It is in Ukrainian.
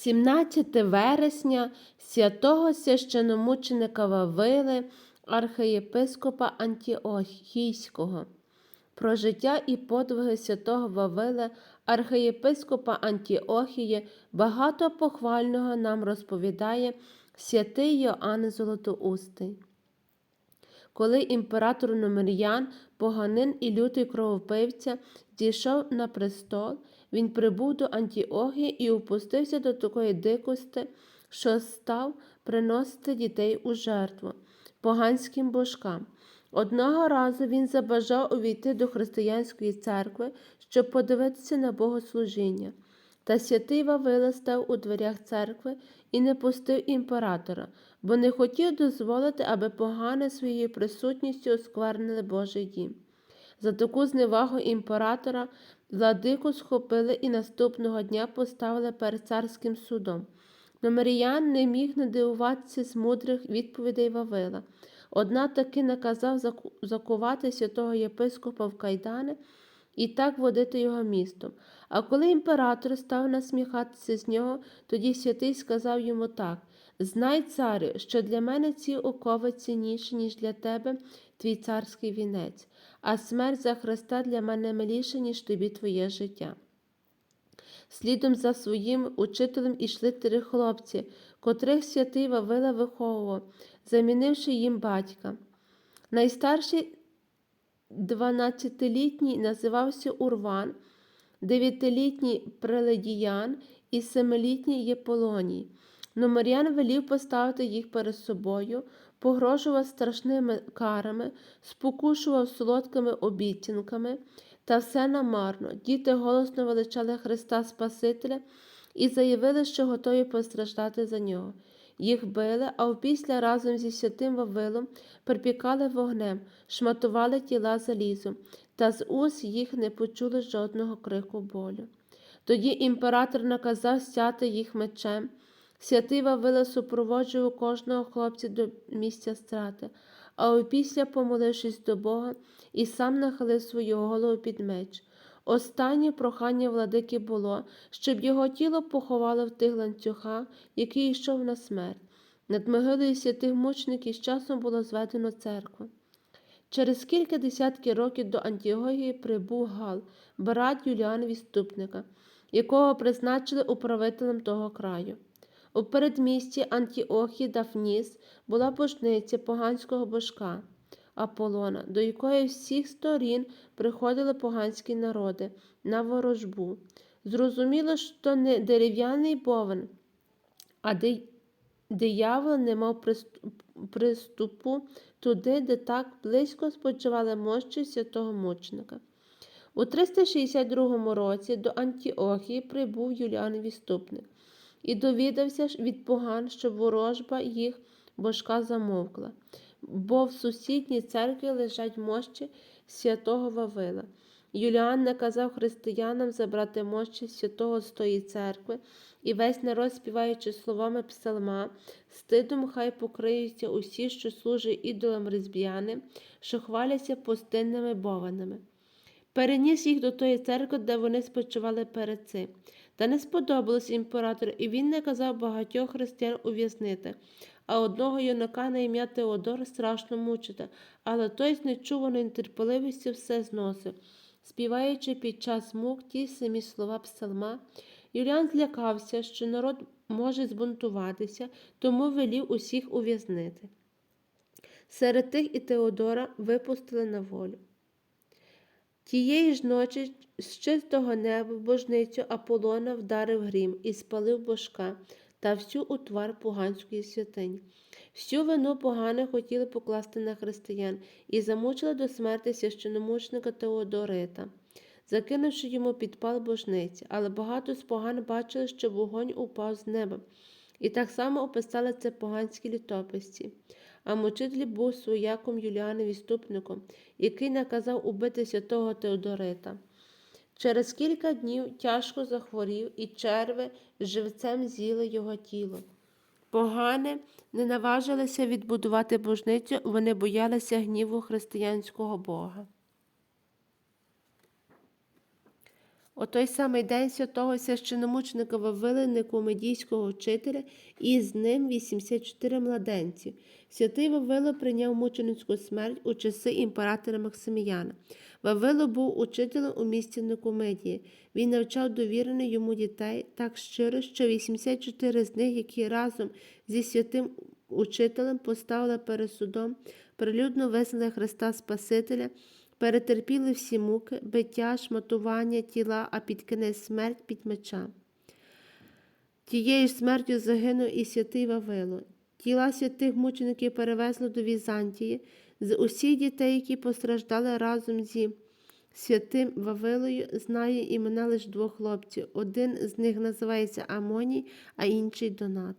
17 вересня святого священомученика Вавили, архієпископа Антіохійського. Про життя і подвиги святого Вавила, архієпископа Антіохії, багато похвального нам розповідає святий Йоанн Золотоустий. Коли імператор Номер'ян, поганин і лютий кровопивця дійшов на престол, він прибув до Антіохії і опустився до такої дикости, що став приносити дітей у жертву поганським божкам. Одного разу він забажав увійти до християнської церкви, щоб подивитися на богослужіння. Та святий Вавила став у дверях церкви і не пустив імператора, бо не хотів дозволити, аби погане своєю присутністю осквернили Божий дім. За таку зневагу імператора владику схопили і наступного дня поставили перед царським судом. Номеріян не міг не дивуватися з мудрих відповідей Вавила. Одна таки наказав закувати святого єпископа в кайдани і так водити його містом. А коли імператор став насміхатися з нього, тоді святий сказав йому так: Знай, царю, що для мене ці окови цінніші, ніж для тебе твій царський вінець, а смерть за Христа для мене миліша, ніж тобі твоє життя. Слідом за своїм учителем ішли три хлопці, котрих святий Вавила виховував, замінивши їм батька. Найстарший дванадцятилітній називався Урван, дев'ятилітній Преледіян і семилітній Єполоній. Номерян велів поставити їх перед собою, погрожував страшними карами, спокушував солодкими обіцянками, та все намарно. Діти голосно величали Христа Спасителя і заявили, що готові постраждати за нього. Їх били, а опісля разом зі святим Вавилом припікали вогнем, шматували тіла залізом, та з уст їх не почули жодного крику болю. Тоді імператор наказав стяти їх мечем. Святий Вавила супроводжував кожного хлопця до місця страти, а опісля, помолившись до Бога, і сам нахилив свою голову під меч. Останнє прохання владики було, щоб його тіло поховали в тих ланцюгах, який йшов на смерть. Над могилою святих мучеників з часом було зведено церкву. Через кілька десятків років до Антіогії прибув Гал, брат Юліана Відступника, якого призначили управителем того краю. У передмісті Антіохії Дафніс була божниця поганського божка Аполлона, до якої всіх сторін приходили поганські народи на ворожбу. Зрозуміло, що не дерев'яний бовен, а ди- диявол не мав приступу туди, де так близько спочивали мощі святого мученика. У 362 році до Антіохії прибув Юліан Відступник і довідався від поган, що ворожба їх божка замовкла, бо в сусідній церкві лежать мощі святого Вавила. Юліан наказав християнам забрати мощі святого з тої церкви, і весь народ, співаючи словами псалма, стидом хай покриються усі, що служать ідолам різб'яни, що хваляться пустинними бованами. Переніс їх до тої церкви, де вони спочивали перед цим. Та не сподобалось імператору, і він наказав багатьох християн ув'язнити, а одного юнака на ім'я Теодор страшно мучити, але той з нечуваною терпеливістю все зносив, співаючи під час мук ті самі слова псалма. Юліан злякався, що народ може збунтуватися, тому велів усіх ув'язнити. Серед тих і Теодора випустили на волю. Тієї ж ночі з чистого неба божницю Аполлона вдарив грім і спалив божка та всю утвар поганської святині. Всю вину погани хотіли покласти на християн і замучили до смерти священомучника Теодорита, закинувши йому підпал божниці, але багато з поган бачили, що вогонь упав з неба, і так само описали це поганські літописці. А мучитель був свояком Юліаном Відступником, який наказав убити святого Теодорита. Через кілька днів тяжко захворів, і черви живцем з'їли його тіло. Погане не наважилися відбудувати божницю, вони боялися гніву християнського Бога. У той самий день святого священомученика Вавили Никомедійського вчителя, і з ним 84 младенці. Святий Вавило прийняв мученицьку смерть у часи імператора Максиміяна. Вавило був учителем у місті Никомедії. Він навчав довірених йому дітей так щиро, що 84 з них, які разом зі святим учителем поставили перед судом, прилюдно визнали Христа Спасителя, перетерпіли всі муки, биття, шматування тіла, а під кінець смерть під меча. Тією ж смертю загинув і святий Вавило. Тіла святих мучеників перевезли до Візантії. З усіх дітей, які постраждали разом зі святим Вавилою, знає імена лише двох хлопців. Один з них називається Амоній, а інший Донат.